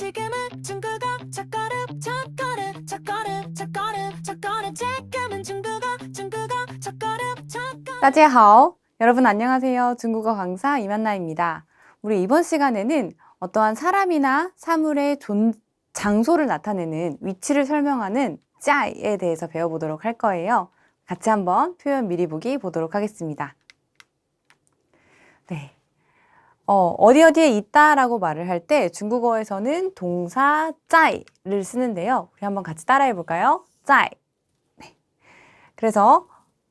지금은 중국어 첫걸음 첫걸음 첫걸음 첫걸음 첫걸음 지금은 중국어 중국어 첫걸음 첫걸음. 따제하오. 여러분 안녕하세요. 중국어 강사 이만나입니다. 우리 이번 시간에는 어떠한 사람이나 사물의 존, 장소를 나타내는 위치를 설명하는 짜에 대해서 배워보도록 할 거예요. 같이 한번 표현 미리 보기 보도록 하겠습니다. 네, 어, 어디 어디에 있다라고 말을 할 때 중국어에서는 동사 짜이를 쓰는데요. 우리 한번 같이 따라해 볼까요? 짜이. 네. 그래서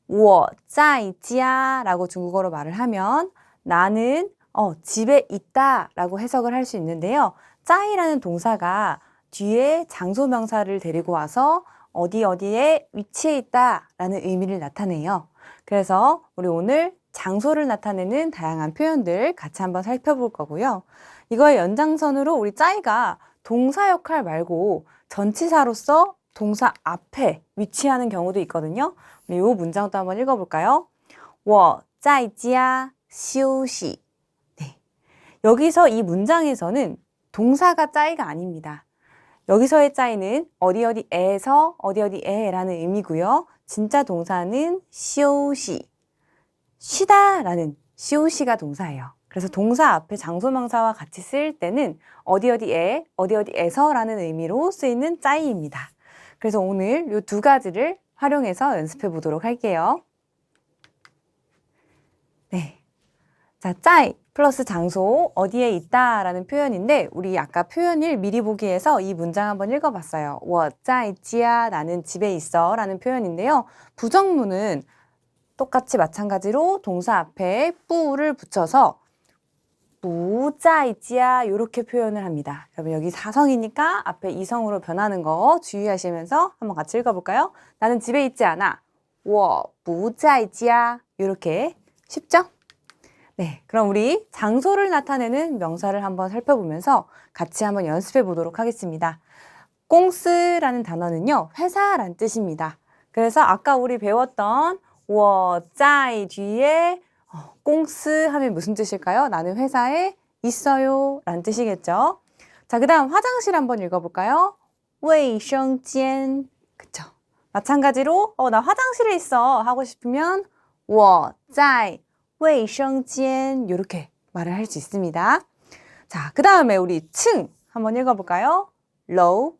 我在家라고 중국어로 말을 하면 나는 어, 집에 있다 라고 해석을 할 수 있는데요. 짜이라는 동사가 뒤에 장소 명사를 데리고 와서 어디 어디에 위치해 있다 라는 의미를 나타내요. 그래서 우리 오늘 장소를 나타내는 다양한 표현들 같이 한번 살펴볼 거고요. 이거의 연장선으로 우리 짜이가 동사 역할 말고 전치사로서 동사 앞에 위치하는 경우도 있거든요. 우리 이 문장도 한번 읽어볼까요? 我在家休息. 네. 여기서 이 문장에서는 동사가 짜이가 아닙니다. 여기서의 짜이는 어디 어디에서 어디 어디에라는 의미고요. 진짜 동사는 시오시. 쉬다라는 시오시가 동사예요. 그래서 동사 앞에 장소명사와 같이 쓰일 때는 어디 어디에 어디 어디에서라는 의미로 쓰이는 짜이입니다. 그래서 오늘 이 두 가지를 활용해서 연습해 보도록 할게요. 네. 자, 짜이 플러스 장소 어디에 있다라는 표현인데 우리 아까 표현을 미리 보기에서 이 문장 한번 읽어봤어요. 워짜이지야 나는 집에 있어라는 표현인데요. 부정문은 똑같이 마찬가지로 동사 앞에 뿌를 붙여서 무자이지야 이렇게 표현을 합니다. 여러분 여기 사성이니까 앞에 이성으로 변하는 거 주의하시면서 한번 같이 읽어볼까요? 나는 집에 있지 않아. 워 무자이지야 이렇게 쉽죠? 네, 그럼 우리 장소를 나타내는 명사를 한번 살펴보면서 같이 한번 연습해 보도록 하겠습니다. 꽁스라는 단어는요 회사란 뜻입니다. 그래서 아까 우리 배웠던 我在 뒤에 어, 꽁스 하면 무슨 뜻일까요? 나는 회사에 있어요 라는 뜻이겠죠. 자, 그 다음 화장실 한번 읽어볼까요? 卫生间 그쵸. 마찬가지로 어, 나 화장실에 있어 하고 싶으면 我在卫生间 이렇게 말을 할 수 있습니다. 자, 그 다음에 우리 층 한번 읽어볼까요? low,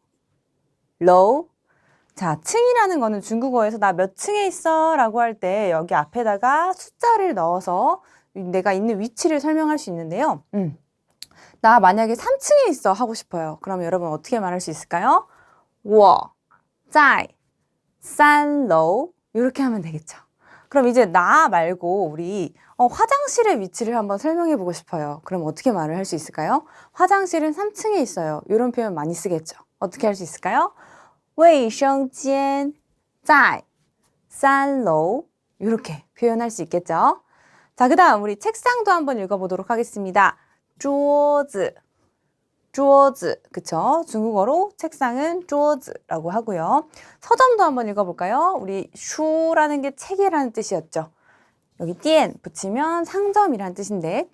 low. 자, 층이라는 거는 중국어에서 나 몇 층에 있어 라고 할 때 여기 앞에다가 숫자를 넣어서 내가 있는 위치를 설명할 수 있는데요. 음. 나 만약에 3층에 있어 하고 싶어요. 그럼 여러분 어떻게 말할 수 있을까요? 我在三楼 이렇게 하면 되겠죠. 그럼 이제 나 말고 우리 어, 화장실의 위치를 한번 설명해 보고 싶어요. 그럼 어떻게 말을 할 수 있을까요? 화장실은 3층에 있어요. 이런 표현 많이 쓰겠죠. 어떻게 할 수 있을까요? 卫生间在三楼 이렇게 표현할 수 있겠죠. 자, 그 다음 우리 책상도 한번 읽어보도록 하겠습니다. 桌子 桌子 그쵸? 중국어로 책상은 桌子라고 하고요. 서점도 한번 읽어볼까요? 우리 슈라는 게 책이라는 뜻이었죠. 여기 店 붙이면 상점이라는 뜻인데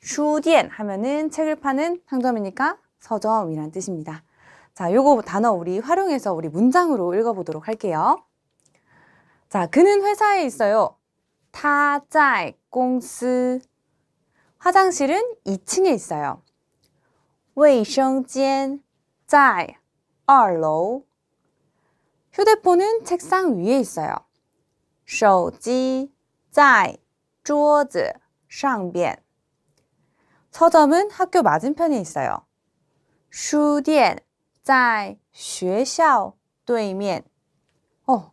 슈店 하면은 책을 파는 상점이니까 서점이라는 뜻입니다. 자, 요거 단어 우리 활용해서 우리 문장으로 읽어보도록 할게요. 자, 그는 회사에 있어요. 他在公司 화장실은 2층에 있어요. 卫生间在二楼 휴대폰은 책상 위에 있어요. 手机在桌子上边 서점은 학교 맞은편에 있어요. 书店 在学校对面 어,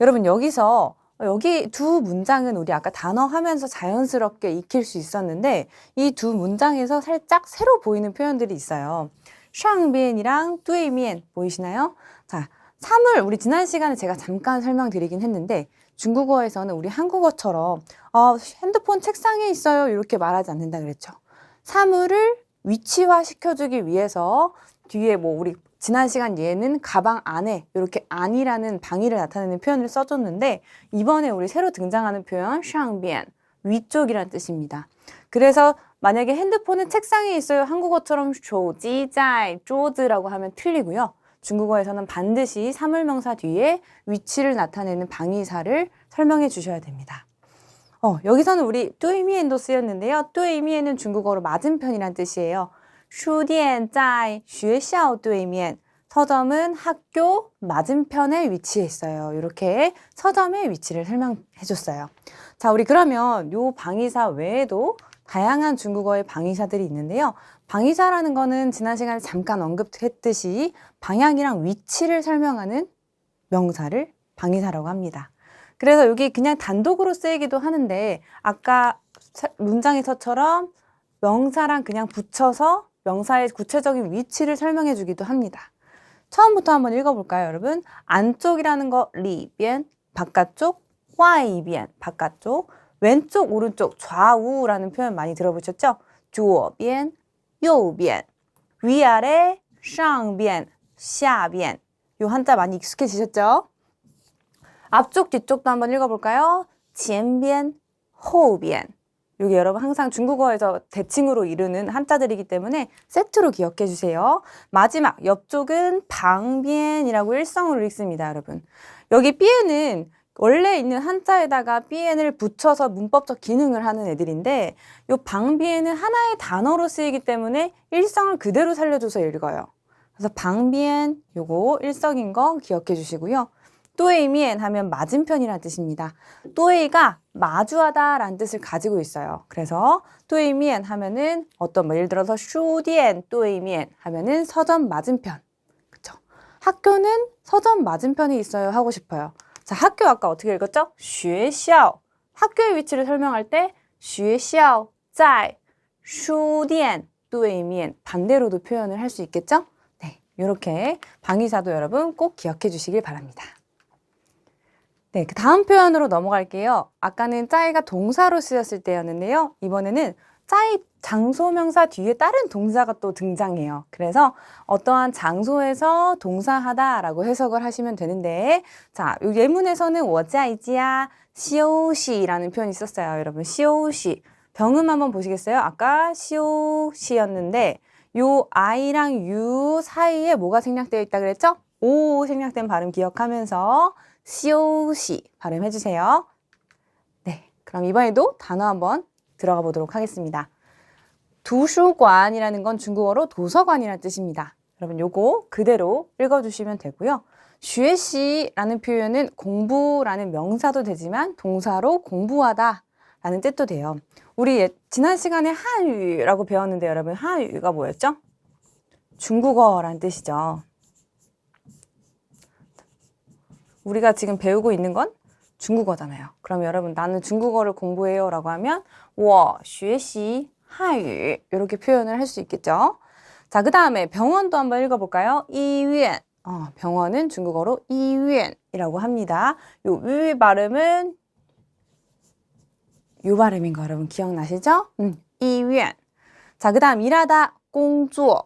여러분 여기서 여기 두 문장은 우리 아까 단어 하면서 자연스럽게 익힐 수 있었는데 이 두 문장에서 살짝 새로 보이는 표현들이 있어요. 샹비엔이랑 뚜이미엔 보이시나요? 자, 사물 우리 지난 시간에 제가 잠깐 설명드리긴 했는데 중국어에서는 우리 한국어처럼 어, 핸드폰 책상에 있어요 이렇게 말하지 않는다 그랬죠. 사물을 위치화 시켜주기 위해서 뒤에 뭐 우리 지난 시간 얘는 가방 안에 이렇게 안이라는 방위를 나타내는 표현을 써줬는데 이번에 우리 새로 등장하는 표현 샹비엔 위쪽이라는 뜻입니다. 그래서 만약에 핸드폰은 책상에 있어요. 한국어처럼 조지자이 쪼즈라고 하면 틀리고요. 중국어에서는 반드시 사물명사 뒤에 위치를 나타내는 방위사를 설명해 주셔야 됩니다. 어, 여기서는 우리 뚜이미엔도 쓰였는데요. 뚜이미엔은 중국어로 맞은편이란 뜻이에요. 书店在学校对面. 서점은 학교 맞은편에 위치해 있어요. 이렇게 서점의 위치를 설명해 줬어요. 자, 우리 그러면 요 방위사 외에도 다양한 중국어의 방위사들이 있는데요. 방위사라는 거는 지난 시간에 잠깐 언급했듯이 방향이랑 위치를 설명하는 명사를 방위사라고 합니다. 그래서 여기 그냥 단독으로 쓰이기도 하는데 아까 사- 문장에서처럼 명사랑 그냥 붙여서 명사의 구체적인 위치를 설명해 주기도 합니다. 처음부터 한번 읽어볼까요, 여러분? 안쪽이라는 거 리변, 바깥쪽, 와이변, 바깥쪽, 왼쪽, 오른쪽, 좌우라는 표현 많이 들어보셨죠? 左边,右边, 위아래, 上边,下边. 요 한자 많이 익숙해지셨죠? 앞쪽, 뒤쪽도 한번 읽어볼까요? 前边,后边. 여기 여러분 항상 중국어에서 대칭으로 이루는 한자들이기 때문에 세트로 기억해 주세요. 마지막 옆쪽은 방비엔이라고 일성으로 읽습니다, 여러분. 여기 삐엔은 원래 있는 한자에다가 삐엔을 붙여서 문법적 기능을 하는 애들인데 요 방비엔은 하나의 단어로 쓰이기 때문에 일성을 그대로 살려줘서 읽어요. 그래서 방비엔 요거 일성인 거 기억해 주시고요. 또에이미엔 하면 맞은편이라는 뜻입니다. 또에이가 마주하다 라는 뜻을 가지고 있어요. 그래서 또에이미엔 하면은 어떤 뭐 예를 들어서 쇼디엔 또에이미엔 하면은 서점 맞은편. 그쵸? 학교는 서점 맞은편에 있어요 하고 싶어요. 자, 학교 아까 어떻게 읽었죠? 쉐샤오. 학교의 위치를 설명할 때 쉐샤오 짤 쇼디엔 또에이미엔 반대로도 표현을 할 수 있겠죠? 네, 이렇게 방위사도 여러분 꼭 기억해 주시길 바랍니다. 네, 그 다음 표현으로 넘어갈게요. 아까는 짜이가 동사로 쓰였을 때였는데요. 이번에는 짜이 장소명사 뒤에 다른 동사가 또 등장해요. 그래서 어떠한 장소에서 동사하다라고 해석을 하시면 되는데, 자, 요 예문에서는 워자이지야 시오시라는 표현이 있었어요. 여러분, 시오시. 병음 한번 보시겠어요? 아까 시오시였는데, 요 아이랑 유 사이에 뭐가 생략되어 있다 그랬죠? 오 생략된 발음 기억하면서 시오시 발음해 주세요. 네, 그럼 이번에도 단어 한번 들어가 보도록 하겠습니다. 두수관이라는 건 중국어로 도서관이라는 뜻입니다. 여러분 요거 그대로 읽어주시면 되고요. 学习라는 표현은 공부라는 명사도 되지만 동사로 공부하다 라는 뜻도 돼요. 우리 예- 지난 시간에 한유라고 배웠는데 여러분 한유가 뭐였죠? 중국어라는 뜻이죠. 우리가 지금 배우고 있는 건 중국어잖아요. 그럼 여러분 나는 중국어를 공부해요 라고 하면 我学习汉语 이렇게 표현을 할 수 있겠죠. 자, 그 다음에 병원도 한번 읽어볼까요? 이위엔. 어, 병원은 중국어로 이위엔이라고 합니다. 요 위 발음은 요 발음인 거 여러분 기억나시죠? 음, 이위엔. 자, 그 다음 일하다 공주어.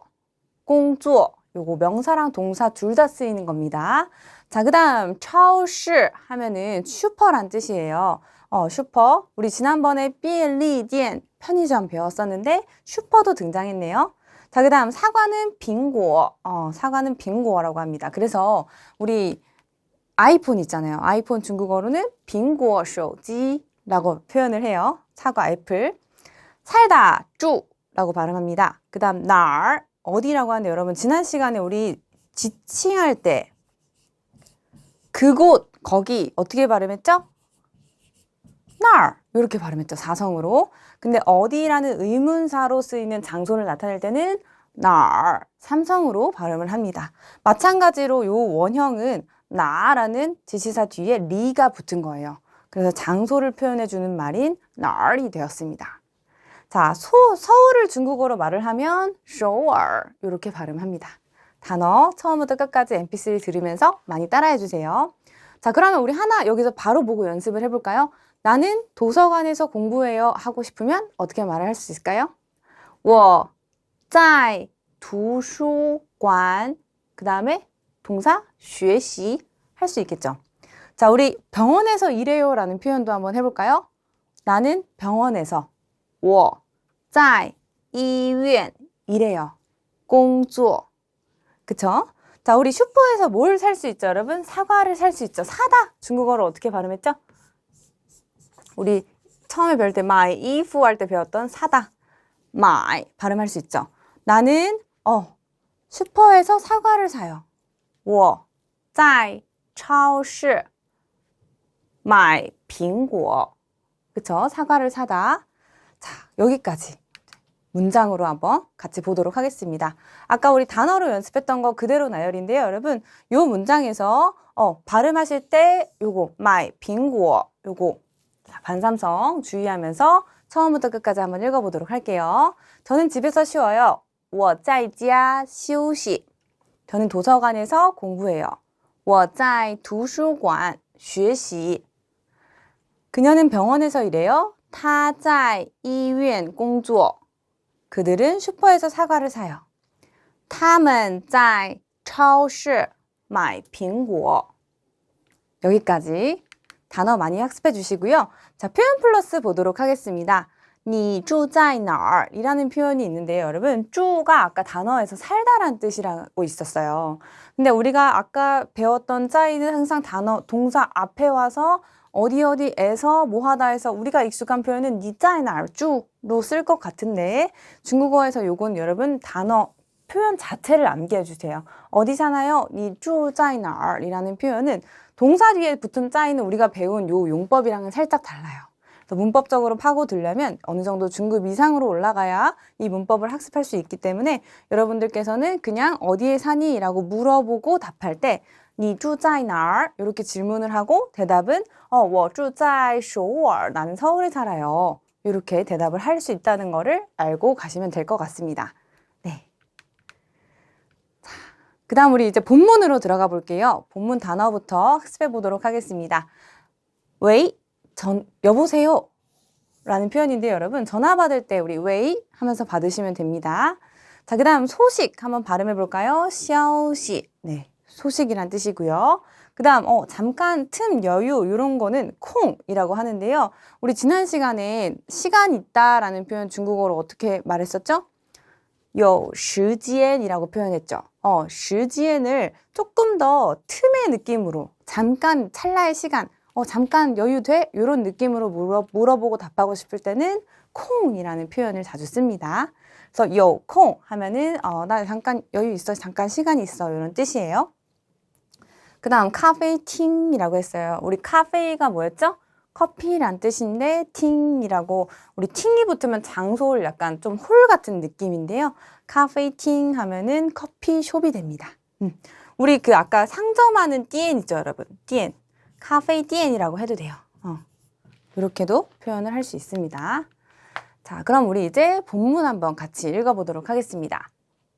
공주어. 요거 명사랑 동사 둘 다 쓰이는 겁니다. 자, 그 다음, 차오시 하면은 슈퍼란 뜻이에요. 어, 슈퍼. 우리 지난번에 비리디엔 편의점 배웠었는데 슈퍼도 등장했네요. 자, 그 다음, 사과는 빙고. 어, 사과는 빙고라고 합니다. 그래서 우리 아이폰 있잖아요. 아이폰 중국어로는 빙고 쇼지라고 표현을 해요. 사과 애플. 살다, 쭈라고 발음합니다. 그 다음, 날, 어디라고 하는데 여러분, 지난 시간에 우리 지칭할 때 그곳, 거기 어떻게 발음했죠? 날 이렇게 발음했죠. 사성으로. 근데 어디라는 의문사로 쓰이는 장소를 나타낼 때는 날 삼성으로 발음을 합니다. 마찬가지로 요 원형은 나라는 지시사 뒤에 리가 붙은 거예요. 그래서 장소를 표현해 주는 말인 날이 되었습니다. 자, 소, 서울을 중국어로 말을 하면 首尔 이렇게 발음합니다. 단어 처음부터 끝까지 mp3 들으면서 많이 따라해 주세요. 자, 그러면 우리 하나 여기서 바로 보고 연습을 해볼까요? 나는 도서관에서 공부해요 하고 싶으면 어떻게 말을 할 수 있을까요? 我在图书馆그 다음에 동사 学习할 수 있겠죠. 자, 우리 병원에서 일해요 라는 표현도 한번 해볼까요? 나는 병원에서 我在 医院 이래요. 工作 그쵸? 자, 우리 슈퍼에서 뭘 살 수 있죠, 여러분? 사과를 살 수 있죠. 사다. 중국어로 어떻게 발음했죠? 우리 처음에 배울 때 마이 이프 할 때 배웠던 사다. 마이 발음할 수 있죠. 나는 어 슈퍼에서 사과를 사요. 我在超市买苹果. 그쵸? 사과를 사다. 자, 여기까지. 문장으로 한번 같이 보도록 하겠습니다. 아까 우리 단어로 연습했던 거 그대로 나열인데요, 여러분. 요 문장에서 어, 발음하실 때 요거 마이 빙고 요거 자, 반삼성 주의하면서 처음부터 끝까지 한번 읽어보도록 할게요. 저는 집에서 쉬어요. 我在家休息. 저는 도서관에서 공부해요. 我在图书馆学习. 그녀는 병원에서 일해요. 他在医院工作. 그들은 슈퍼에서 사과를 사요. 他们在超市买苹果. 여기까지 단어 많이 학습해 주시고요. 자, 표현 플러스 보도록 하겠습니다. 你住在哪儿? 이라는 표현이 있는데요, 여러분. 住가 아까 단어에서 살다란 뜻이라고 있었어요. 근데 우리가 아까 배웠던 짜이는 항상 단어, 동사 앞에 와서 어디 어디에서 뭐 하다 해서 우리가 익숙한 표현은 니 짜이 날주로 쓸 것 같은데 중국어에서 요건 여러분 단어 표현 자체를 암기해 주세요. 어디 사나요? 니주 짜이 날이라는 표현은 동사 뒤에 붙은 짜이는 우리가 배운 요 용법이랑은 살짝 달라요. 문법적으로 파고들려면 어느 정도 중급 이상으로 올라가야 이 문법을 학습할 수 있기 때문에 여러분들께서는 그냥 어디에 사니? 라고 물어보고 답할 때 你住在哪儿? 이렇게 질문을 하고 대답은 어, 我住在首尔. 나는 서울에 살아요. 이렇게 대답을 할 수 있다는 거를 알고 가시면 될 것 같습니다. 네. 자, 그다음 우리 이제 본문으로 들어가 볼게요. 본문 단어부터 학습해 보도록 하겠습니다. 웨이 전 여보세요. 라는 표현인데 여러분 전화 받을 때 우리 웨이 하면서 받으시면 됩니다. 자, 그다음 소식 한번 발음해 볼까요? 消息. 네. 소식이란 뜻이고요. 그 다음, 어, 잠깐 틈 여유, 이런 거는 콩이라고 하는데요. 우리 지난 시간에 시간 있다 라는 표현 중국어로 어떻게 말했었죠? 요, 시지엔이라고 표현했죠. 어, 시지엔을 조금 더 틈의 느낌으로, 잠깐 찰나의 시간, 어, 잠깐 여유 돼? 이런 느낌으로 물어, 물어보고 답하고 싶을 때는 콩이라는 표현을 자주 씁니다. 그래서 요, 콩 하면은, 어, 나 잠깐 여유 있어, 잠깐 시간 있어, 이런 뜻이에요. 그 다음 카페팅이라고 했어요. 우리 카페가 뭐였죠? 커피란 뜻인데 팅이라고 우리 팅이 붙으면 장소를 약간 좀 홀 같은 느낌인데요. 카페팅 하면은 커피숍이 됩니다. 음. 우리 그 아까 상점하는 띠엔 있죠, 여러분? 띠엔. 카페 띠엔이라고 해도 돼요. 어. 이렇게도 표현을 할 수 있습니다. 자, 그럼 우리 이제 본문 한번 같이 읽어보도록 하겠습니다.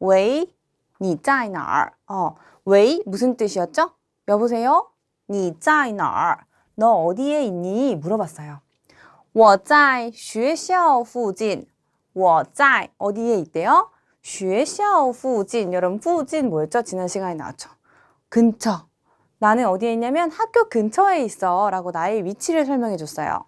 웨이, 니자이나 어, 웨이 무슨 뜻이었죠? 여보세요? 你在哪儿? 너 어디에 있니? 물어봤어요. 我在学校附近.我在 어디에 있대요? 学校附近. 여러분 附近 뭐였죠? 지난 시간에 나왔죠. 근처. 나는 어디에 있냐면 학교 근처에 있어 라고 나의 위치를 설명해 줬어요.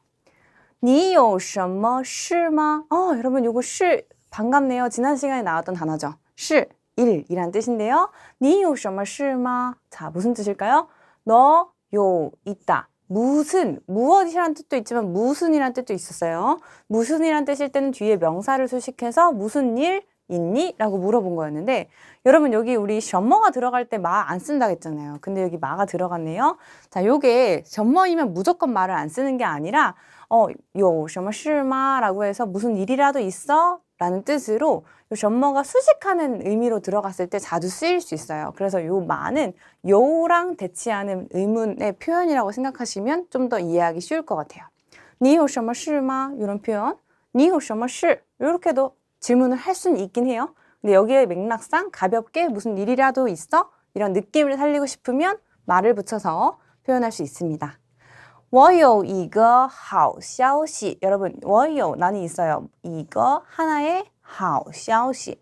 你有什么事吗? 어, 여러분 요거 是 반갑네요. 지난 시간에 나왔던 단어죠. 是 일이란 뜻인데요. 你有什么事吗? 자, 무슨 뜻일까요? 너, 요, 있다. 무슨, 무엇이란 뜻도 있지만 무슨이란 뜻도 있었어요. 무슨이란 뜻일 때는 뒤에 명사를 수식해서 무슨 일 있니? 라고 물어본 거였는데 여러분 여기 우리 셔머가 들어갈 때 마 안 쓴다고 했잖아요. 근데 여기 마가 들어갔네요. 자, 요게 셔머이면 무조건 말을 안 쓰는 게 아니라 어, 요, 셔머 실마 라고 해서 무슨 일이라도 있어? 라는 뜻으로 요 셔머가 수식하는 의미로 들어갔을 때 자주 쓰일 수 있어요. 그래서 요 많은 요랑 대치하는 의문의 표현이라고 생각하시면 좀 더 이해하기 쉬울 것 같아요. 니호 셔머 실마 이런 표현, 니호 셔머 실 이렇게도 질문을 할 수는 있긴 해요. 근데 여기에 맥락상 가볍게 무슨 일이라도 있어 이런 느낌을 살리고 싶으면 말을 붙여서 표현할 수 있습니다. 我有一个好消息. 여러분, 我有 나는 있어요. 이거 하나의 好消息.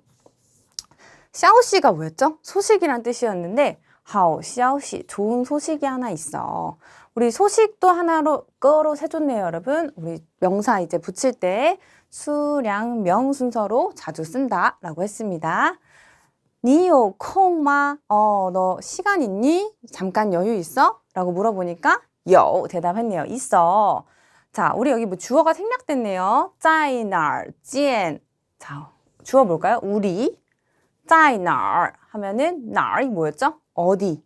消息가 뭐였죠? 소식이란 뜻이었는데 好消息, 좋은 소식이 하나 있어. 우리 소식도 하나로 거로 세줬네요, 여러분. 우리 명사 이제 붙일 때 수량명 순서로 자주 쓴다라고 했습니다. 你有空吗? 어, 너 시간 있니? 잠깐 여유 있어? 라고 물어보니까 有 대답했네요. 있어. 자, 우리 여기 뭐 주어가 생략됐네요. 在哪儿见? 자, 주어 볼까요? 우리 在哪儿 하면은 哪儿이 뭐였죠? 어디.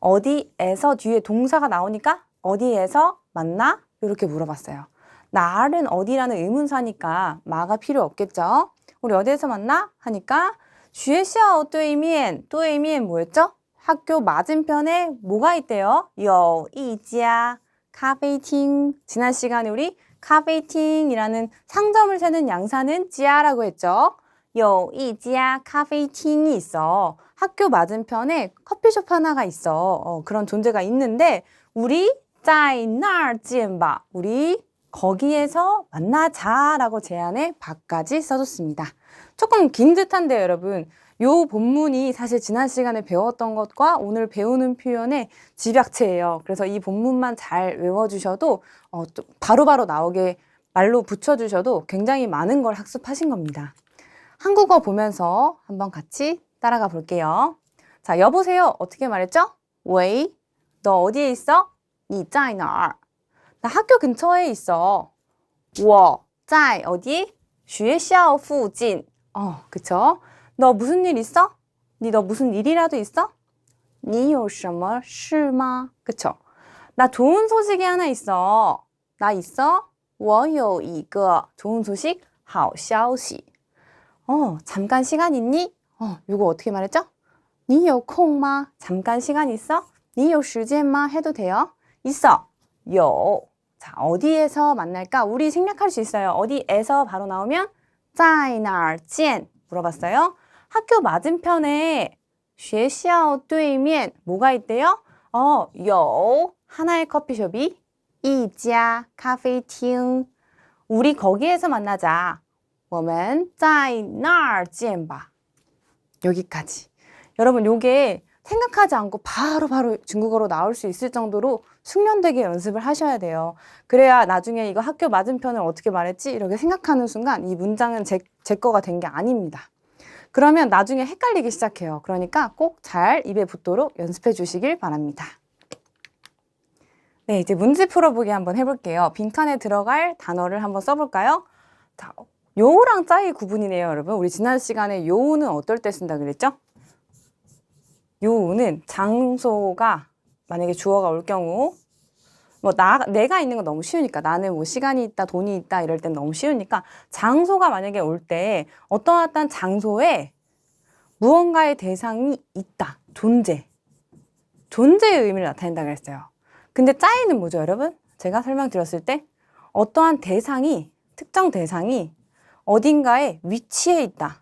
어디에서 뒤에 동사가 나오니까 어디에서 만나? 이렇게 물어봤어요. 나는 어디라는 의문사니까 마가 필요 없겠죠? 우리 어디에서 만나? 하니까 学校对面,对面 뭐였죠? 학교 맞은편에 뭐가 있대요? 요이자 카페이팅. 지난 시간에 우리 카페이팅이라는 상점을 세는 양사는 지아라고 했죠. 요이자 카페이팅이 있어. 학교 맞은편에 커피숍 하나가 있어. 어, 그런 존재가 있는데 우리 짜이나지엔바 우리 거기에서 만나자라고 제안에 밖까지 써줬습니다. 조금 긴 듯한데 여러분. 요 본문이 사실 지난 시간에 배웠던 것과 오늘 배우는 표현의 집약체예요. 그래서 이 본문만 잘 외워주셔도 어, 또 바로바로 나오게 말로 붙여주셔도 굉장히 많은 걸 학습하신 겁니다. 한국어 보면서 한번 같이 따라가 볼게요. 자, 여보세요. 어떻게 말했죠? 웨이, 너 어디에 있어? 你在哪儿? 나 학교 근처에 있어. 我在 어디? 学校附近. 어, 그쵸? 너 무슨 일 있어? 니 너 무슨 일이라도 있어? 你有什么事吗? 그쵸? 나 좋은 소식이 하나 있어. 나 있어? 我有一个 좋은 소식, 好消息. 어, 잠깐 시간 있니? 어, 이거 어떻게 말했죠? 你有空吗? 잠깐 시간 있어? 你有时间吗? 해도 돼요. 있어. 有. 자, 어디에서 만날까? 우리 생략할 수 있어요. 어디에서 바로 나오면 在哪儿见? 물어봤어요. 학교 맞은편에 学校对面 뭐가 있대요? 어, 有 하나의 커피숍이 一家咖啡厅. 우리 거기에서 만나자. 我们在那儿见吧. 여기까지. 여러분, 요게 생각하지 않고 바로바로 중국어로 나올 수 있을 정도로 숙련되게 연습을 하셔야 돼요. 그래야 나중에 이거 학교 맞은편을 어떻게 말했지? 이렇게 생각하는 순간 이 문장은 제, 제 거가 된 게 아닙니다. 그러면 나중에 헷갈리기 시작해요. 그러니까 꼭 잘 입에 붙도록 연습해 주시길 바랍니다. 네, 이제 문제 풀어보기 한번 해볼게요. 빈칸에 들어갈 단어를 한번 써볼까요? 자, 요우랑 짜이 구분이네요, 여러분. 우리 지난 시간에 요우는 어떨 때 쓴다 그랬죠? 요우는 장소가 만약에 주어가 올 경우 뭐 나, 내가 있는 건 너무 쉬우니까 나는 뭐 시간이 있다 돈이 있다 이럴 땐 너무 쉬우니까 장소가 만약에 올 때 어떠한 장소에 무언가의 대상이 있다. 존재. 존재의 의미를 나타낸다 그랬어요. 근데 짜이는 뭐죠 여러분? 제가 설명드렸을 때 어떠한 대상이 특정 대상이 어딘가에 위치해 있다.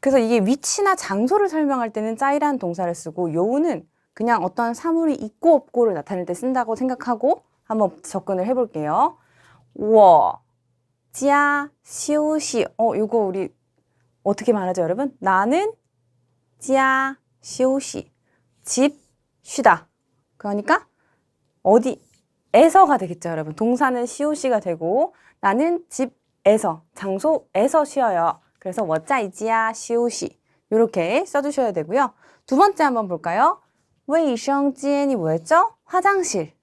그래서 이게 위치나 장소를 설명할 때는 짜이라는 동사를 쓰고 요우는 그냥 어떤 사물이 있고 없고를 나타낼 때 쓴다고 생각하고 한번 접근을 해볼게요. 워, 지아, 시오시. 어, 이거 우리 어떻게 말하죠, 여러분? 나는 지아, 시오시. 집, 쉬다. 그러니까 어디에서가 되겠죠, 여러분. 동사는 시오시가 되고 나는 집에서, 장소에서 쉬어요. 그래서 워짜이지아, 시오시. 이렇게 써주셔야 되고요. 두 번째 한번 볼까요? 卫生间이 뭐였죠? 화장실.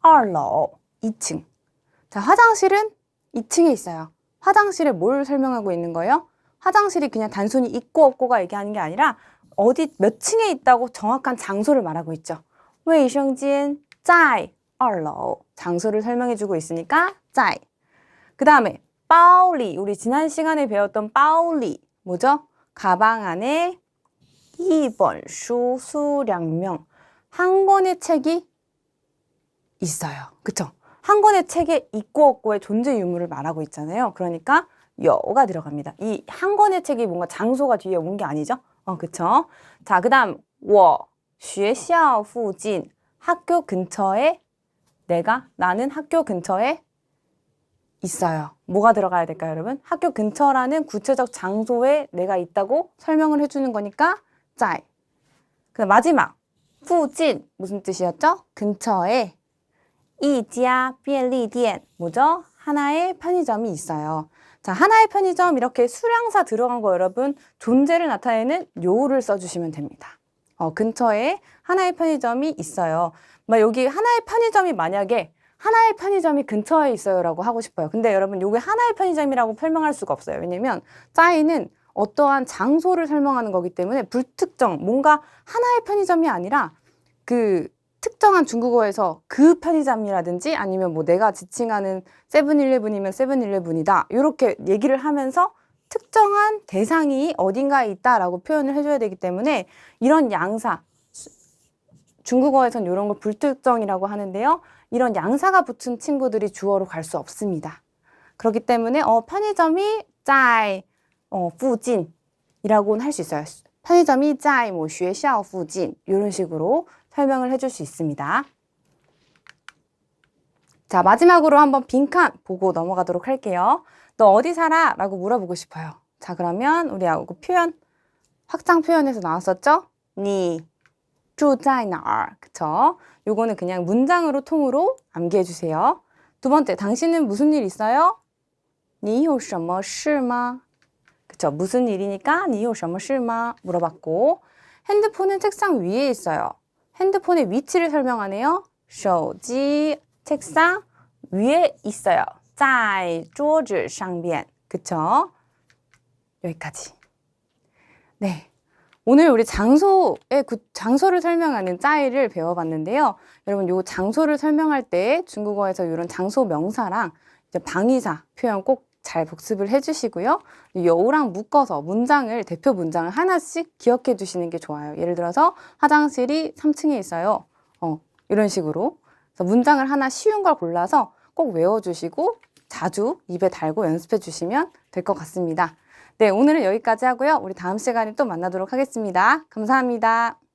二楼 2층. 자, 화장실은 2층에 있어요. 화장실에 뭘 설명하고 있는 거예요? 화장실이 그냥 단순히 있고 없고가 얘기하는 게 아니라 어디 몇 층에 있다고 정확한 장소를 말하고 있죠. 卫生间在二楼 장소를 설명해 주고 있으니까 在. 그다음에 包里 우리 지난 시간에 배웠던 包里 뭐죠? 가방 안에 이번 수 수량명 한 권의 책이 있어요. 그죠 한 권의 책에 있고 없고의 존재 유무를 말하고 있잖아요. 그러니까 여가 들어갑니다. 이 한 권의 책이 뭔가 장소가 뒤에 온 게 아니죠? 어, 그죠 자, 그 다음, 워, 쉐샤 후진, 학교 근처에, 내가, 나는 학교 근처에 있어요. 뭐가 들어가야 될까요, 여러분? 학교 근처라는 구체적 장소에 내가 있다고 설명을 해주는 거니까 짜이. 그 마지막 푸진 무슨 뜻이었죠? 근처에 이지아 비엘리디엔 뭐죠? 하나의 편의점이 있어요. 자, 하나의 편의점 이렇게 수량사 들어간 거 여러분 존재를 나타내는 요를 써주시면 됩니다. 어, 근처에 하나의 편의점이 있어요. 막 여기 하나의 편의점이 만약에 하나의 편의점이 근처에 있어요라고 하고 싶어요. 근데 여러분 요게 하나의 편의점이라고 설명할 수가 없어요. 왜냐면 짜이는 어떠한 장소를 설명하는 거기 때문에 불특정 뭔가 하나의 편의점이 아니라 그 특정한 중국어에서 그 편의점이라든지 아니면 뭐 내가 지칭하는 세븐일레븐이면 세븐일레븐이다 이렇게 얘기를 하면서 특정한 대상이 어딘가에 있다라고 표현을 해줘야 되기 때문에 이런 양사 중국어에선 이런 걸 불특정이라고 하는데요. 이런 양사가 붙은 친구들이 주어로 갈 수 없습니다. 그렇기 때문에 어, 편의점이 在 어, 附近이라고는 할 수 있어요. 편의점이 在뭐 学校附近 이런 식으로 설명을 해줄 수 있습니다. 자, 마지막으로 한번 빈칸 보고 넘어가도록 할게요. 너 어디 살아? 라고 물어보고 싶어요. 자, 그러면 우리 하고 표현, 확장 표현에서 나왔었죠? 니, 住在哪儿? 그쵸? 요거는 그냥 문장으로 통으로 암기해 주세요. 두 번째, 당신은 무슨 일 있어요? 你有什么事吗? 그쵸? 무슨 일이니까 你有什么事吗? 물어봤고 핸드폰은 책상 위에 있어요. 핸드폰의 위치를 설명하네요. 手机 책상 위에 있어요. 在桌子上面. 그쵸? 여기까지. 네. 오늘 우리 장소의 그 장소를 설명하는 짜이를 배워봤는데요. 여러분, 요 장소를 설명할 때 중국어에서 이런 장소 명사랑 이제 방위사 표현 꼭 잘 복습을 해주시고요. 여우랑 묶어서 문장을 대표 문장을 하나씩 기억해 두시는 게 좋아요. 예를 들어서 화장실이 3층에 있어요. 어, 이런 식으로 문장을 하나 쉬운 걸 골라서 꼭 외워주시고 자주 입에 달고 연습해 주시면 될 것 같습니다. 네, 오늘은 여기까지 하고요. 우리 다음 시간에 또 만나도록 하겠습니다. 감사합니다.